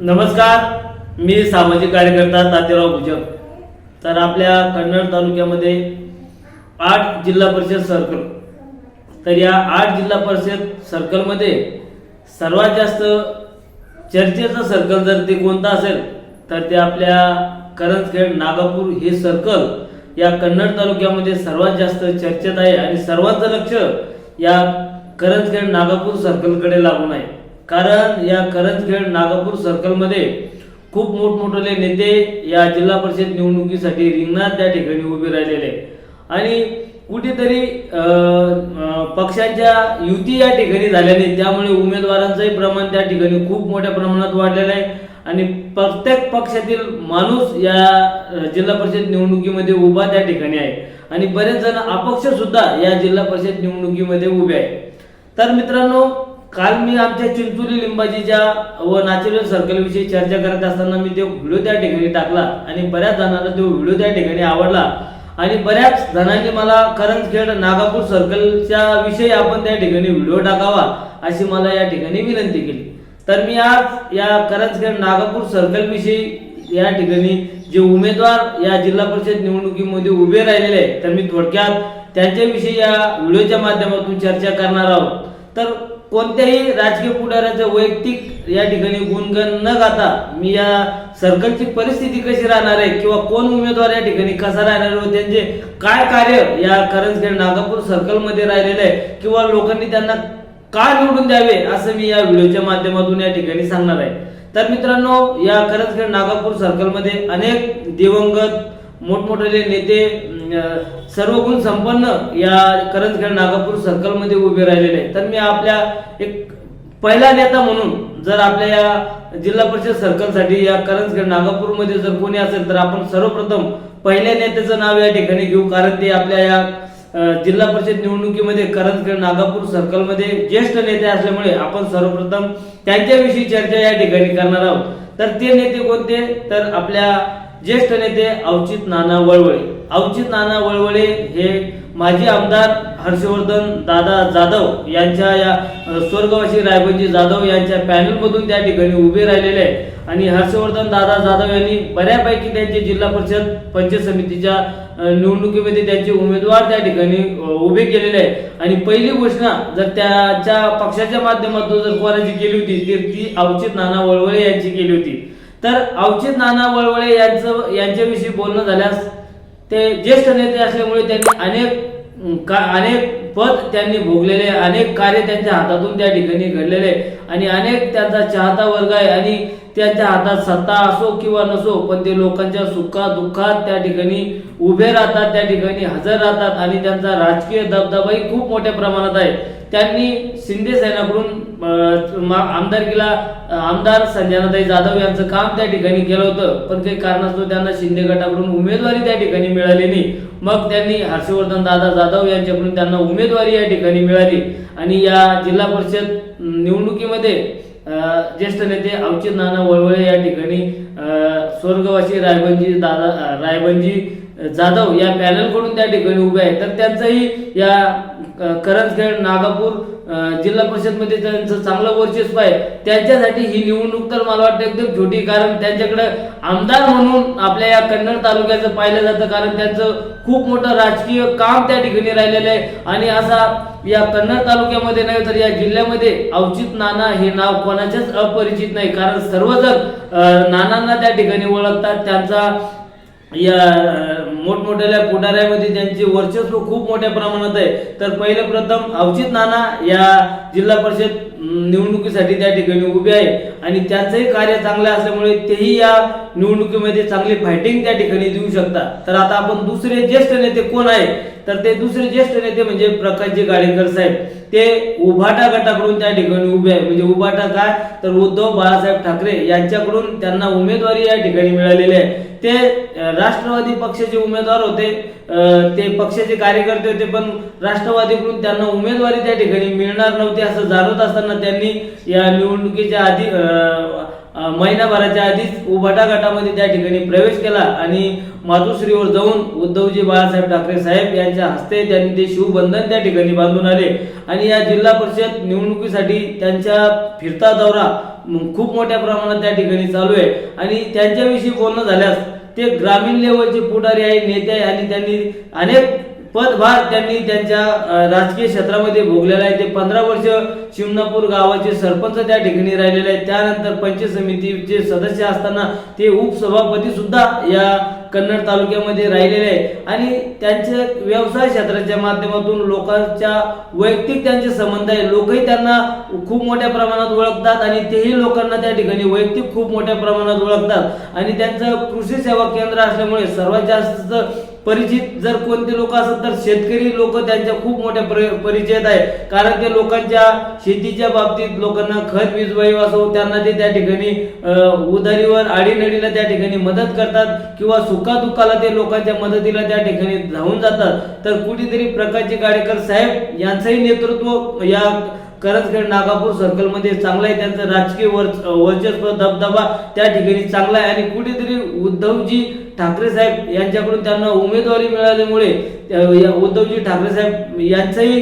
नमस्कार मी सामाजिक कार्यकर्ता तातेराव भुजक तर आपल्या कन्नड तालुक्यामध्ये आठ जिल्हा परिषद सर्कल तर या आठ जिल्हा परिषद सर्कलमध्ये सर्वात जास्त चर्चेचं सर्कल जर ते कोणतं असेल तर ते आपल्या करंजखेड नागापूर हे सर्कल या कन्नड तालुक्यामध्ये सर्वात जास्त चर्चेत आहे आणि सर्वांचं लक्ष या करंजखेड नागापूर सर्कलकडे लागून आहे. कारण या करंजखेड नागपूर सर्कलमध्ये खूप मोठमोठे नेते या जिल्हा परिषद निवडणुकीसाठी रिंगणात त्या ठिकाणी उभे राहिलेले. आहे. आणि कुठेतरी पक्षांच्या युती या ठिकाणी झाल्याने त्यामुळे उमेदवारांचंही प्रमाण त्या ठिकाणी खूप मोठ्या प्रमाणात वाढलेलं आहे. आणि प्रत्येक पक्षातील माणूस या जिल्हा परिषद निवडणुकीमध्ये उभा त्या ठिकाणी आहे. आणि बरेच जण अपक्ष सुद्धा या जिल्हा परिषद निवडणुकीमध्ये उभे आहे. तर मित्रांनो काल मी आमच्या चिंचोली लिंबाजीच्या व नॅचरल सर्कल विषयी चर्चा करत असताना मी तो व्हिडिओ त्या ठिकाणी टाकला आणि बऱ्याच जणांना तो व्हिडिओ त्या ठिकाणी आवडला. आणि बऱ्याच जणांनी मला करंजखेड नागापूर सर्कलच्या विषयी आपण त्या ठिकाणी व्हिडिओ टाकावा अशी मला या ठिकाणी विनंती केली. तर मी आज या करंजखेड नागापूर सर्कल विषयी या ठिकाणी जे उमेदवार या जिल्हा परिषद निवडणुकीमध्ये उभे राहिलेले आहेत तर मी थोडक्यात त्यांच्याविषयी या व्हिडिओच्या माध्यमातून चर्चा करणार आहोत. तर कोणत्याही राजकीय पुढाऱ्याचं वैयक्तिक या ठिकाणी गुणगण न गाता मी या सर्कलची परिस्थिती कशी राहणार आहे किंवा कोण उमेदवार या ठिकाणी कसा राहणार आहे व त्यांचे काय कार्य या करंजखेड नागापूर सर्कलमध्ये राहिलेलं आहे किंवा लोकांनी त्यांना का निवडून द्यावे असं मी या व्हिडिओच्या माध्यमातून या ठिकाणी सांगणार आहे. तर मित्रांनो या करंजखेड नागापूर सर्कलमध्ये अनेक दिवंगत मोठमोठे नेते सर्व गुण संपन्न या करंजखेड नागापूर सर्कलमध्ये उभे राहिलेले तर मी आपल्या एक पहिला नेता म्हणून जर आपल्या या जिल्हा परिषद सर्कलसाठी या करंजखेड नागापूरमध्ये जर कोणी असेल तर आपण सर्वप्रथम पहिल्या नेत्याचं नाव या ठिकाणी घेऊ. कारण ते आपल्या या जिल्हा परिषद निवडणुकीमध्ये करंजखेड नागापूर सर्कलमध्ये ज्येष्ठ नेते असल्यामुळे आपण सर्वप्रथम त्यांच्याविषयी चर्चा या ठिकाणी करणार आहोत. तर ते नेते कोणते? तर आपल्या ज्येष्ठ नेते अवचित नाना वळवळे. अवचित नाना वळवळे हे माजी आमदार हर्षवर्धन दादा जाधव यांच्या या स्वर्गवासी रायबंजी जाधव यांच्या पॅनलमधून त्या ठिकाणी उभे राहिलेले आहे आणि हर्षवर्धन दादा जाधव यांनी बऱ्यापैकी त्यांचे जिल्हा परिषद पंचायत समितीच्या निवडणुकीमध्ये त्यांचे उमेदवार त्या ठिकाणी उभे केलेले आहे आणि पहिली घोषणा जर त्याच्या पक्षाच्या माध्यमातून जर कोणाची केली होती तर ती अवचित नाना वळवळे यांची केली होती. तर अवचित नाना वळवळे यांचं यांच्याविषयी बोलणं झाल्यास ते ज्येष्ठ नेते असल्यामुळे त्यांनी अनेक का अनेक पद त्यांनी भोगलेले अनेक कार्य त्यांच्या हातातून त्या ठिकाणी घडलेले आहे. आणि अनेक त्यांचा चाहता वर्ग आहे आणि त्यांच्या हातात सत्ता असो किंवा नसो पण ते लोकांच्या सुखा दुःखात त्या ठिकाणी उभे राहतात त्या ठिकाणी हजर राहतात आणि त्यांचा राजकीय दबदबाही खूप मोठ्या प्रमाणात आहे त्यांनी शिंदे सेनाकडून मा- आमदारकीला आमदार संजनाताई जाधव यांचं काम त्या ठिकाणी केलं होतं. पण काही कारणास्तव त्यांना शिंदे गटाकडून उमेदवारी त्या ठिकाणी मिळाली नाही. मग त्यांनी हर्षवर्धन दादा जाधव यांच्याकडून त्यांना उमेदवारी या ठिकाणी मिळाली. आणि या जिल्हा परिषद निवडणुकीमध्ये ज्येष्ठ नेते अवचित नाना वळवळे या ठिकाणी स्वर्गवासी रायबंजी दादा रायबंजी जाधव या पॅनलकडून त्या ठिकाणी उभे आहेत. तर त्यांचंही या करंजखेड नागापूर जिल्हा परिषदमध्ये त्यांचं चांगलं वर्चस्व आहे. त्यांच्यासाठी ही निवडणूक तर मला वाटतं एकदम छोटी कारण त्यांच्याकडे आमदार म्हणून आपल्या या कन्नड तालुक्याचं पाहिलं जातं. कारण त्यांचं खूप मोठं राजकीय काम त्या ठिकाणी राहिलेलं आहे. आणि असा या कन्नड तालुक्यामध्ये नाही तर या जिल्ह्यामध्ये अवचित नाना हे नाव कोणाच्याच अपरिचित नाही. कारण सर्वजण नानांना त्या ठिकाणी ओळखतात. त्यांचा या मोठमोठ्या पुढाऱ्यामध्ये त्यांचे वर्चस्व खूप मोठ्या प्रमाणात आहे. तर पहिले प्रथम अवचित नाना या जिल्हा परिषद निवडणुकीसाठी त्या ठिकाणी उभे आहे. आणि त्यांचंही कार्य चांगलं असल्यामुळे तेही या निवडणुकीमध्ये चांगली फायटिंग त्या ठिकाणी देऊ शकतात. तर आता आपण दुसरे ज्येष्ठ नेते कोण आहे तर ते दुसरे ज्येष्ठ नेते म्हणजे प्रकाशजी गाडेकर साहेब. ते उभाटा गटाकडून त्या ठिकाणी उभे आहे. म्हणजे उभाटा काय? तर उद्धव बाळासाहेब ठाकरे यांच्याकडून त्यांना उमेदवारी या ठिकाणी मिळालेली आहे. ते राष्ट्रवादी पक्षाचे उमेदवार होते. ते पक्षाचे कार्यकर्ते होते पण राष्ट्रवादीकडून त्यांना उमेदवारी त्या ठिकाणी मिळणार नव्हती असं जाणवत असताना त्यांनी या निवडणुकीच्या आधी महिनाभराच्या आधीच उभाटा गटामध्ये त्या ठिकाणी प्रवेश केला आणि मातोश्रीवर जाऊन उद्धवजी बाळासाहेब ठाकरे साहेब यांच्या हस्ते त्यांनी ते शिवबंधन त्या ठिकाणी बांधून आले. आणि या जिल्हा परिषद निवडणुकीसाठी त्यांचा फिरता दौरा खूप मोठ्या प्रमाणात त्या ठिकाणी चालू आहे. आणि त्यांच्याविषयी बोलणं झाल्यास ते ग्रामीण लेवलचे पुढारी आहे नेते आहे आणि त्यांनी अनेक पदभार त्यांनी त्यांच्या राजकीय क्षेत्रामध्ये भोगलेला आहे. ते पंधरा वर्ष शिमनापूर गावाचे सरपंच त्या ठिकाणी राहिलेले आहेत. त्यानंतर पंचायत समितीचे सदस्य असताना ते उपसभापती सुद्धा या कन्नड तालुक्यामध्ये राहिलेले आहे. आणि त्यांच्या व्यवसाय क्षेत्राच्या माध्यमातून लोकांच्या वैयक्तिक त्यांचे संबंध आहे. लोकही त्यांना खूप मोठ्या प्रमाणात ओळखतात आणि तेही लोकांना त्या ठिकाणी वैयक्तिक खूप मोठ्या प्रमाणात ओळखतात. आणि त्यांचं कृषी सेवा केंद्र असल्यामुळे सर्वात जास्त परिचित जर कोणते लोक असतात तर शेतकरी लोक त्यांच्या खूप मोठ्या परिचयात आहे कारण ते लोकांच्या शेतीच्या बाबतीत लोकांना खत वीजवायू असो त्यांना ते त्या ठिकाणी उधारीवर आडीनडीला त्या ठिकाणी मदत करतात किंवा सुखादुःखाला ते लोकांच्या मदतीला त्या ठिकाणी धावून जातात. तर कुठेतरी प्रकाशजी गाडेकर साहेब यांचंही नेतृत्व या करंजखेड नागापूर सर्कलमध्ये चांगलं आहे. त्यांचं राजकीय वर्च वर्चस्व दबदबा त्या ठिकाणी चांगला आहे. आणि कुठेतरी उद्धवजी ठाकरे साहेब यांच्याकडून त्यांना उमेदवारी मिळाल्यामुळे उद्धवजी ठाकरे साहेब यांचंही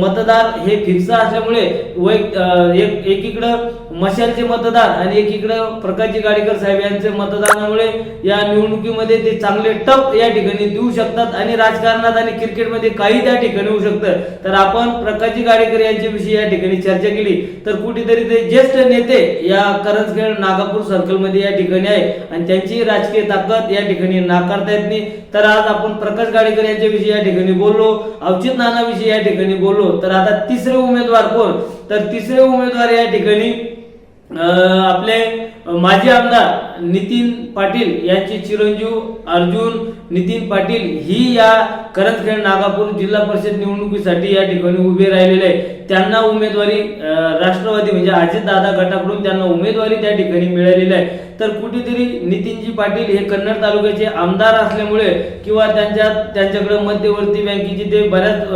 मतदार हे फिक्स असल्यामुळे वै एक एकीकडं मशालचे मतदार आणि एकीकडं प्रकाशजी गाडेकर साहेब यांचे मतदानामुळे या निवडणुकीमध्ये ते चांगले टप या ठिकाणी देऊ शकतात आणि राजकारणात आणि क्रिकेटमध्ये काही त्या ठिकाणी होऊ शकतं. तर आपण प्रकाशजी गाडेकर यांच्याविषयी या ठिकाणी चर्चा केली. तर कुठेतरी ते ज्येष्ठ नेते या करंजखेड नागापूर सर्कलमध्ये या ठिकाणी आहे आणि त्यांची राजकीय ताकद या ठिकाणी नाकारता येत नाही. तर आज आपण प्रकाश गाडेकर यांच्याविषयी या ठिकाणी बोललो अवचित नानाविषयी या ठिकाणी बोललो. तर आता तिसरे उमेदवार कोण? तर तिसरे उमेदवार या ठिकाणी आपले माजी आमदार नितीन पाटील यांचे चिरंजीव अर्जुन नितीन पाटील ही या करंजखेड नागापूर जिल्हा परिषद निवडणुकीसाठी या ठिकाणी उभे राहिलेले आहे त्यांना उमेदवारी राष्ट्रवादी म्हणजे अजितदादा गटाकडून त्यांना उमेदवारी त्या ठिकाणी मिळालेली आहे. तर कुठेतरी नितीनजी पाटील हे कन्नड तालुक्याचे आमदार असल्यामुळे किंवा त्यांच्या त्यांच्याकडे मध्यवर्ती बँकेची ते बऱ्याच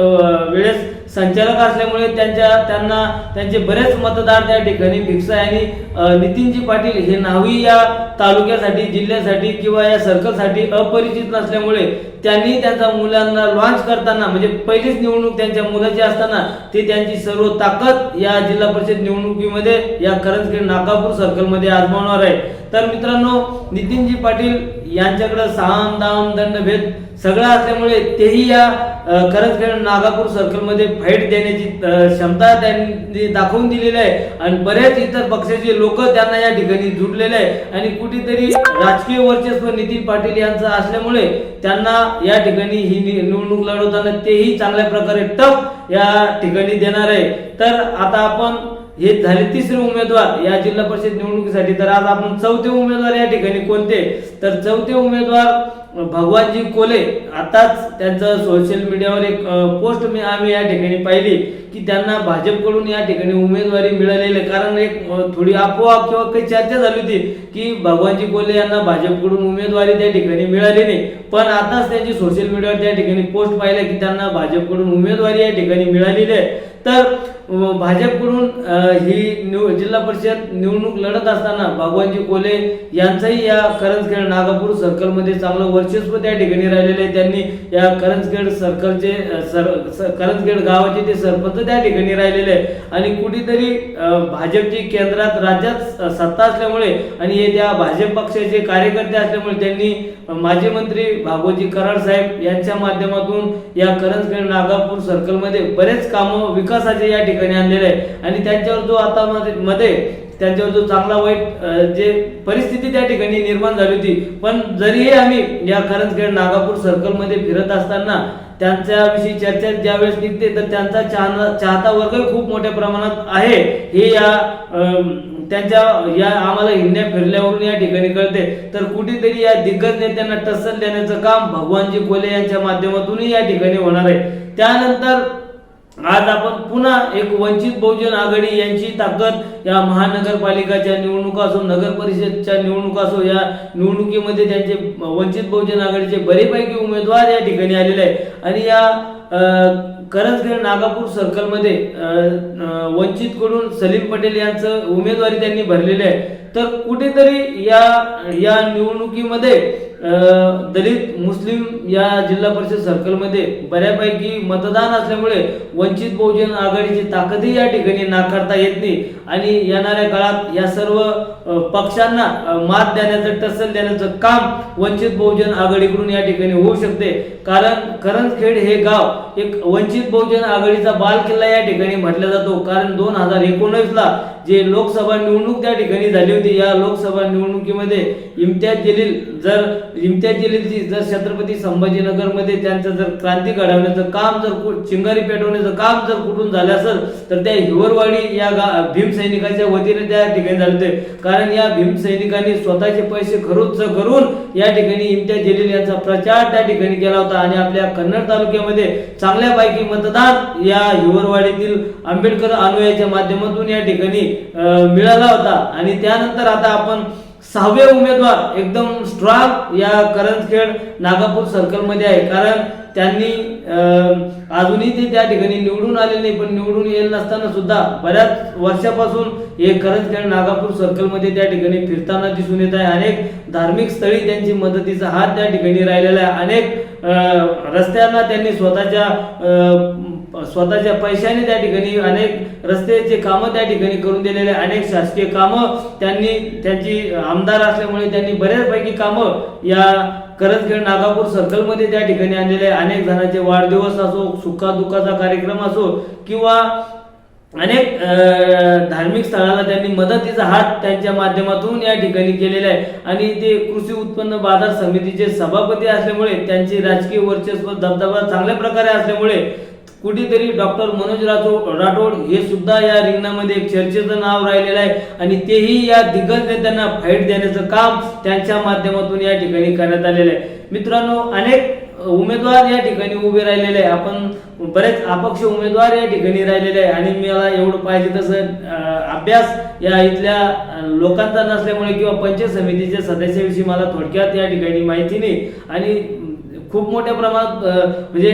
वेळेस संचालक असल्यामुळे त्यांच्या त्यांना त्यांचे बरेच मतदार त्या ठिकाणी फिक्स आहे. आणि नितीनजी पाटील हे नावही या तालुक्यासाठी जिल्ह्यासाठी किंवा या सर्कलसाठी अपरिचित नसल्यामुळे त्यांनी त्यांच्या मुलांना लॉन्च करताना म्हणजे पहिलीच निवडणूक त्यांच्या मुलाची असताना ते त्यांची सर्व ताकद या जिल्हा परिषद निवडणुकीमध्ये या करंजखेड नागापूर सर्कलमध्ये आजमावणार आहे. तर मित्रांनो नितीनजी पाटील यांच्याकडे साम दाम दंडभेद सगळं असल्यामुळे तेही या अ, करंजखेड नागापूर सर्कलमध्ये फाईट देण्याची क्षमता त्यांनी दाखवून दिलेली आहे. आणि बरेच इतर पक्षाचे लोक त्यांना या ठिकाणी जुटलेले आहे. आणि कुठेतरी राजकीय वर्चस्व नितीन पाटील यांचं असल्यामुळे त्यांना या ठिकाणी ही निवडणूक लढवताना तेही चांगल्या प्रकारे टप या ठिकाणी देणार आहे. तर आता आपण हे झाले तिसरे उमेदवार या जिल्हा परिषद निवडणुकीसाठी. तर आज आपण चौथे उमेदवार या ठिकाणी कोणते? तर चौथे उमेदवार भगवानजी कोले. आताच त्यांचं सोशल मीडियावर एक पोस्ट मी आम्ही या ठिकाणी पाहिली की त्यांना भाजपकडून या ठिकाणी उमेदवारी मिळालेली. आहे कारण एक थोडी आपोआप किंवा काही चर्चा झाली होती की भगवानजी कोले यांना भाजपकडून उमेदवारी त्या ठिकाणी मिळाली नाही. पण आताच त्यांची सोशल मीडियावर त्या ठिकाणी पोस्ट पाहिल्या की त्यांना भाजपकडून उमेदवारी या ठिकाणी मिळालेली आहे. तर भाजपकडून ही निव जिल्हा परिषद निवडणूक लढत असताना भगवानजी कोले यांचंही या करंजखेड नागापूर सर्कलमध्ये चांगलं वर्चस्व त्या ठिकाणी राहिलेलं आहे. त्यांनी या करंजखेड सर्कलचे सर करंजखेड गावाचे ते सरपंच त्या ठिकाणी राहिलेले आहे आणि कुठेतरी भाजपची केंद्रात राज्यात सत्ता असल्यामुळे आणि हे त्या भाजप पक्षाचे कार्यकर्ते असल्यामुळे त्यांनी माजी मंत्री भागवजी कराड साहेब यांच्या माध्यमातून या करंजखेड नागापूर सर्कलमध्ये बरेच कामं विकासाचे या ठिकाणी आणलेले आहे आणि त्यांच्यावर जो आता मध्ये- मध्ये त्यांच्यावर जो चांगला वाईट जे परिस्थिती त्या ठिकाणी निर्माण झाली होती. पण जरीही आम्ही या करंजखेड नागापूर सर्कलमध्ये फिरत असताना त्यांच्याविषयी चर्चा ज्यावेळेस निघते तर त्यांचा चाहना चाहता वर्ग खूप मोठ्या प्रमाणात आहे. हे या त्यांच्या या आम्हाला हिंड्या फिरल्यावरून या ठिकाणी कळते. तर कुठेतरी या दिग्गज नेत्यांना टसल देण्याचं काम भगवानजी कोले यांच्या माध्यमातूनही या ठिकाणी होणार आहे. त्यानंतर आज आपण पुन्हा एक वंचित बहुजन आघाडी यांची ताकद या महानगरपालिकाच्या निवडणुका असो नगर परिषदच्या निवडणुका असो या निवडणुकीमध्ये त्यांचे वंचित बहुजन आघाडीचे बरेपैकी उमेदवार या ठिकाणी आलेले आहे आणि या अ, करंजखेड नागापूर सर्कलमध्ये वंचितकडून सलीम पटेल यांचं उमेदवारी त्यांनी भरलेली आहे. तर कुठेतरी या या निवडणुकीमध्ये दलित मुस्लिम या जिल्हा परिषद सर्कलमध्ये बऱ्यापैकी मतदान असल्यामुळे वंचित बहुजन आघाडीची ताकदही या ठिकाणी नाकारता येत नाही. आणि येणाऱ्या काळात या सर्व पक्षांना मात देण्याचं टसल देण्याचं काम वंचित बहुजन आघाडीकडून या ठिकाणी होऊ शकते. कारण करंजखेड हे गाव एक वंचित बहुजन आघाडीचा बाल किल्ला या ठिकाणी म्हटला जातो. कारण दोन हजार एकोणीसला जे लोकसभा निवडणूक त्या ठिकाणी झाली होती या लोकसभा निवडणुकीमध्ये इम्तियाज जलील जर इम्तियाज जलीलची जर छत्रपती संभाजीनगरमध्ये त्यांचं जर क्रांती घडवण्याचं काम जर चिंगारी पेटवण्याचं काम जर कुठून झालं असेल तर त्या हिवरवाडी या गा भीमसैनिकांच्या वतीने त्या ठिकाणी झाले होते. कारण कारण या भीमसैनिकांनी स्वतःचे पैसे खर्च करून या ठिकाणी इम्तियाज जलील यांचा प्रचार त्या ठिकाणी केला होता आणि आपल्या कन्नड तालुक्यामध्ये चांगल्यापैकी मतदान या हिवरवाडीतील आंबेडकर अनुयायाच्या माध्यमातून या ठिकाणी मिळाला होता. आणि त्यानंतर आता आपण सहावे उमेदवार एकदम स्ट्रॉंग या करंजखेड नागापूर सर्कलमध्ये आहे. कारण त्यांनी अजूनही ते त्या ठिकाणी निवडून आले नाही पण निवडून येत नसताना सुद्धा बऱ्याच वर्षापासून हे करंजखेड नागापूर सर्कलमध्ये त्या ठिकाणी फिरताना दिसून येत आहे. अनेक धार्मिक स्थळी त्यांची मदतीचा हात त्या ठिकाणी राहिलेला आहे. अनेक रस्त्यांना त्यांनी स्वतःच्या स्वतःच्या पैशाने त्या ठिकाणी अनेक रस्त्याचे कामं त्या ठिकाणी करून दिलेले आहे. अनेक शासकीय कामं त्यांनी त्यांची आमदार असल्यामुळे त्यांनी बऱ्याचपैकी कामं या करंजखेड नागापूर सर्कलमध्ये त्या ठिकाणी आणलेले आहे. अनेक जणांचे वाढदिवस असो सुखादुखाचा कार्यक्रम असो किंवा अनेक धार्मिक स्थळाला त्यांनी मदतीचा हात त्यांच्या माध्यमातून या ठिकाणी केलेला आहे आणि ते कृषी उत्पन्न बाजार समितीचे सभापती असल्यामुळे त्यांचे राजकीय वर्चस्व दबदबा चांगल्या प्रकारे असल्यामुळे कुठेतरी डॉक्टर मनोज राठोड राठोड हे सुद्धा या रिंगणामध्ये एक चर्चेचं नाव राहिलेलं आहे आणि तेही या दिग्गज नेत्यांना फाईट देण्याचं काम त्यांच्या माध्यमातून या ठिकाणी करण्यात आलेलं आहे. मित्रांनो अनेक उमेदवार या ठिकाणी उभे राहिलेले आहे. आपण बरेच अपक्ष उमेदवार या ठिकाणी राहिलेले आहे आणि मला एवढं पाहिजे तसं अभ्यास या इथल्या लोकांचा नसल्यामुळे किंवा पंचायत समितीच्या सदस्याविषयी मला थोडक्यात या ठिकाणी माहिती नाही. आणि खूप मोठ्या प्रमाणात म्हणजे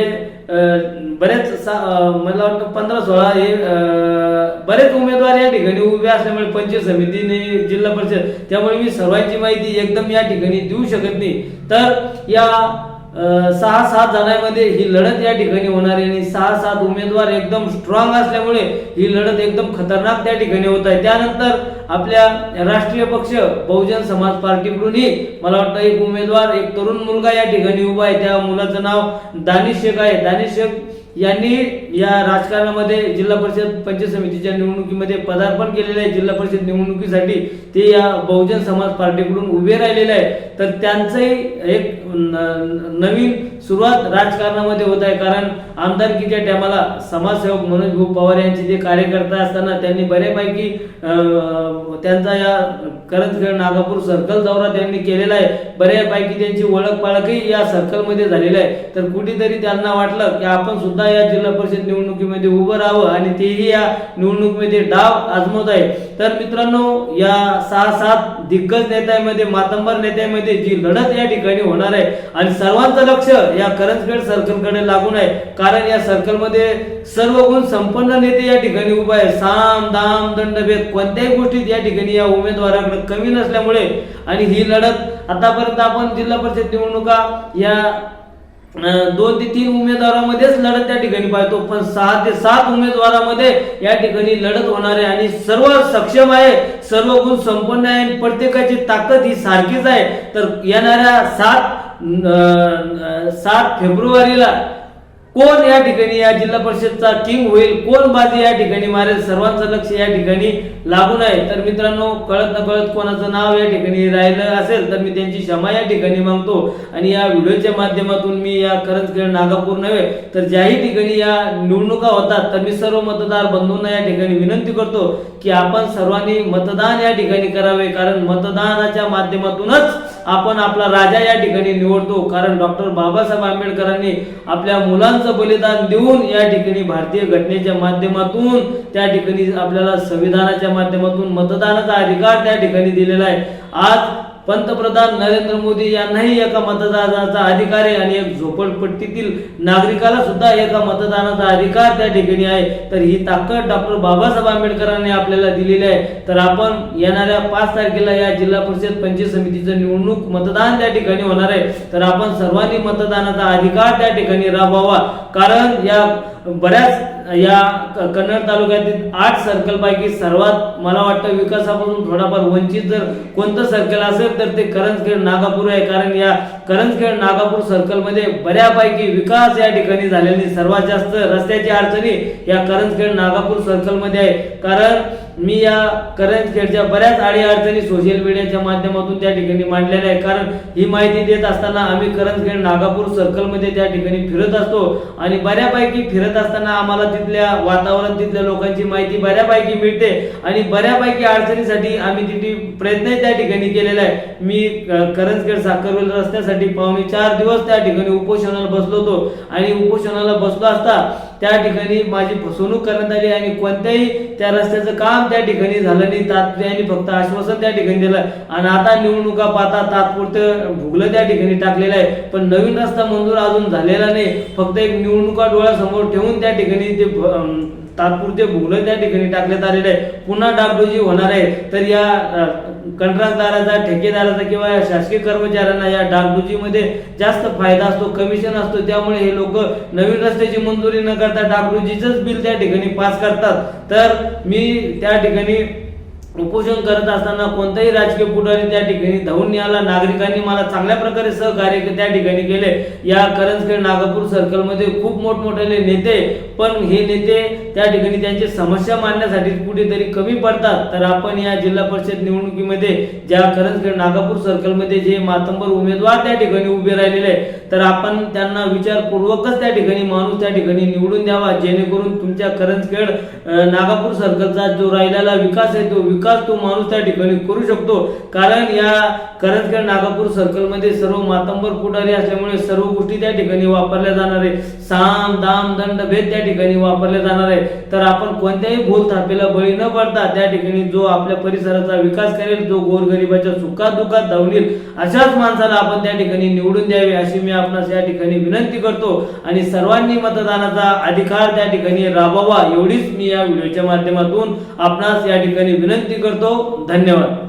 बरेच सा- मला वाटतं पंधरा सोळा हे बरेच उमेदवार या ठिकाणी उभे असल्यामुळे पंचायत समितीने जिल्हा परिषद त्यामुळे मी सर्वांची माहिती एकदम या ठिकाणी देऊ शकत नाही. तर या सहा सात जणांमध्ये ही लढत या ठिकाणी होणार आहे आणि सहा सात उमेदवार एकदम स्ट्रॉंग असल्यामुळे ही लढत एकदम खतरनाक त्या ठिकाणी होत आहे. त्यानंतर आपल्या राष्ट्रीय पक्ष बहुजन समाज पार्टीकडूनही मला वाटतं एक उमेदवार एक तरुण मुलगा या ठिकाणी उभा आहे. त्या मुलाचं नाव दानिश शेख आहे. दानिश शेख यांनी या राजकारणामध्ये जिल्हा परिषद पंचायत समितीच्या निवडणुकीमध्ये पदार्पण केलेले आहे. जिल्हा परिषद निवडणुकीसाठी ते या बहुजन समाज पार्टीकडून उभे राहिलेले आहे. तर त्यांचंही एक नवीन सुरुवात राजकारणामध्ये होत आहे. कारण आमदारकीच्या टायमाला समाजसेवक मनोज भाऊ पवार यांचे जे कार्यकर्ता असताना त्यांनी बऱ्यापैकी त्यांचा या करंजखेड नागापूर सर्कल दौरा त्यांनी केलेला आहे. बऱ्यापैकी त्यांची ओळख पाळखही या सर्कलमध्ये झालेली आहे. तर कुठेतरी त्यांना वाटलं की आपण सुद्धा या जिल्हा परिषद निवडणुकीमध्ये उभं राहावं आणि तेही या निवडणुकीमध्ये डाव आजमवत आहे. तर मित्रांनो या सहा सात दिग्गज नेत्यांमध्ये मातंबर नेत्यांमध्ये जी लढत या ठिकाणी होणार आहे आणि सर्वांचं लक्ष या करंजगड सर्कलकडे लागून आहे कारण या सर्कलमध्ये सर्व गुण संपन्न नेते या ठिकाणी उभा आहे साम दाम दंडभेद कोणत्याही गोष्टीत या ठिकाणी या उमेदवाराकडे कमी नसल्यामुळे आणि ही लढत आतापर्यंत आपण जिल्हा परिषद निवडणुका या दोन ते तीन उमेदवारामध्येच लढत त्या ठिकाणी पाहतो. पण सहा ते सात उमेदवारामध्ये या ठिकाणी लढत होणार आहे आणि सर्व सक्षम आहे सर्व गुण संपन्न आहे आणि प्रत्येकाची ताकद ही सारखीच आहे. तर येणाऱ्या सात सात फेब्रुवारीला कोण या ठिकाणी या जिल्हा परिषदचा किंग होईल? कोण बाजी या ठिकाणी मारेल? सर्वांचं लक्ष या ठिकाणी लागून आहे. तर मित्रांनो कळत न कळत कोणाचं नाव या ठिकाणी राहिलं असेल तर मी त्यांची क्षमा या ठिकाणी मागतो. आणि या व्हिडिओच्या माध्यमातून मी या करंजखेड नागापूर नव्हे तर ज्याही ठिकाणी या निवडणुका होतात तर मी सर्व मतदार बंधूंना या ठिकाणी विनंती करतो की आपण सर्वांनी मतदान या ठिकाणी करावे कारण मतदानाच्या माध्यमातूनच आपण आपला राजा या ठिकाणी निवडतो. कारण डॉक्टर बाबासाहेब आंबेडकरांनी आपल्या मुलांचं बलिदान देऊन या ठिकाणी भारतीय घटनेच्या माध्यमातून त्या ठिकाणी आपल्याला संविधानाच्या माध्यमातून मतदानाचा अधिकार त्या ठिकाणी दिलेला आहे. आज पंतप्रधान नरेंद्र मोदी यांनाही एका मतदानाचा अधिकार आहे आणि एक झोपडपट्टीतील नागरिकाला सुद्धा एका मतदानाचा अधिकार त्या ठिकाणी आहे. तर ही ताकद डॉक्टर बाबासाहेब आंबेडकरांनी आपल्याला दिलेली आहे. तर आपण येणाऱ्या पाच तारखेला या जिल्हा परिषद पंचायत समितीचं निवडणूक मतदान त्या ठिकाणी होणार आहे. तर आपण सर्वांनी मतदानाचा अधिकार त्या ठिकाणी राबवावा. कारण या बऱ्याच या क- कन्नड तालुक्यातील आठ सर्कलपैकी सर्वात मला वाटतं विकासापासून थोडाफार वंचित जर कोणतं सर्कल असेल तर ते करंजखेड नागापूर आहे. कारण या करंजखेड नागापूर सर्कलमध्ये बऱ्यापैकी विकास या ठिकाणी झालेला सर्वात जास्त रस्त्याची अडचणी या करंजखेड नागापूर सर्कलमध्ये आहे. कारण मी या करंजखेडच्या बऱ्याच अडी अडचणी सोशल मीडियाच्या माध्यमातून त्या ठिकाणी मांडलेल्या आहे कारण ही माहिती देत असताना आम्ही करंजखेड नागापूर सर्कलमध्ये त्या ठिकाणी फिरत असतो आणि बऱ्यापैकी फिरत असताना आम्हाला तिथल्या वातावरण तिथल्या लोकांची माहिती बऱ्यापैकी मिळते आणि बऱ्यापैकी अडचणीसाठी आम्ही तिथे प्रयत्न त्या ठिकाणी केलेला आहे. मी करंजखेड साखरवेल रस्त्यासाठी पावणे चार दिवस त्या ठिकाणी उपोषणाला बसलो होतो आणि उपोषणाला बसलो असता त्या ठिकाणी माझी फसवणूक करण्यात आली आणि कोणत्याही त्या रस्त्याचं काम त्या ठिकाणी झालं नाही. तात्पर्याने फक्त आश्वासन त्या ठिकाणी दिलं. आणि आता निवडणुका पाहता तात्पुरतं भुगलं त्या ठिकाणी टाकलेलं आहे. पण नवीन रस्ता मंजूर अजून झालेला नाही. फक्त एक निवडणुका डोळ्यासमोर ठेवून त्या ठिकाणी ते तात्पुरते भुगलं त्या ठिकाणी टाकण्यात आलेलं आहे. पुन्हा डागडोजी होणार आहे. तर या कंत्राटदाराचा ठेकेदाराचा किंवा या शासकीय कर्मचाऱ्यांना या डागडुजीमध्ये जास्त फायदा असतो कमिशन असतो त्यामुळे हे लोक नवीन रस्त्याची मंजुरी न करता डागडुजीच बिल त्या ठिकाणी पास करतात. तर मी त्या ठिकाणी उपोषण करत असताना कोणताही राजकीय पुढारी त्या ठिकाणी धावून नाही आला. नागरिकांनी मला चांगल्या प्रकारे सहकार्य त्या ठिकाणी केले. या करंजखेड नागपूर सर्कलमध्ये खूप मोठमोठे नेते पण हे नेते त्या ठिकाणी त्यांची समस्या मांडण्यासाठी कुठेतरी कमी पडतात. तर आपण या जिल्हा परिषद निवडणुकीमध्ये ज्या करंजखेड नागपूर सर्कलमध्ये जे मातंबर उमेदवार त्या ठिकाणी उभे राहिलेले तर आपण त्यांना विचारपूर्वकच त्या ठिकाणी माणूस त्या ठिकाणी निवडून द्यावा जेणेकरून तुमच्या करंजखेड अं, नागापूर सर्कलचा जो राहिलेला विकास आहे तो विकास तो माणूस त्या ठिकाणी करू शकतो. कारण या करंजखेड नागापूर सर्कलमध्ये सर्व मातंबर पुढारी असल्यामुळे सर्व गोष्टी त्या ठिकाणी वापरल्या जाणार आहे साम दाम दंड भेद त्या ठिकाणी वापरले जाणार आहे तर आपण कोणत्याही भूल थापेला बळी न पडता त्या ठिकाणी जो आपल्या परिसराचा विकास करेल जो गोरगरिबाच्या सुखात दुखात धावलील अशाच माणसाला आपण त्या ठिकाणी निवडून द्यावे अशी मी आपणास या ठिकाणी विनंती करतो आणि सर्वांनी मतदानाचा अधिकार त्या ठिकाणी राबवा एवढीच मी या व्हिडिओच्या माध्यमातून आपणास या ठिकाणी विनंती करतो. धन्यवाद.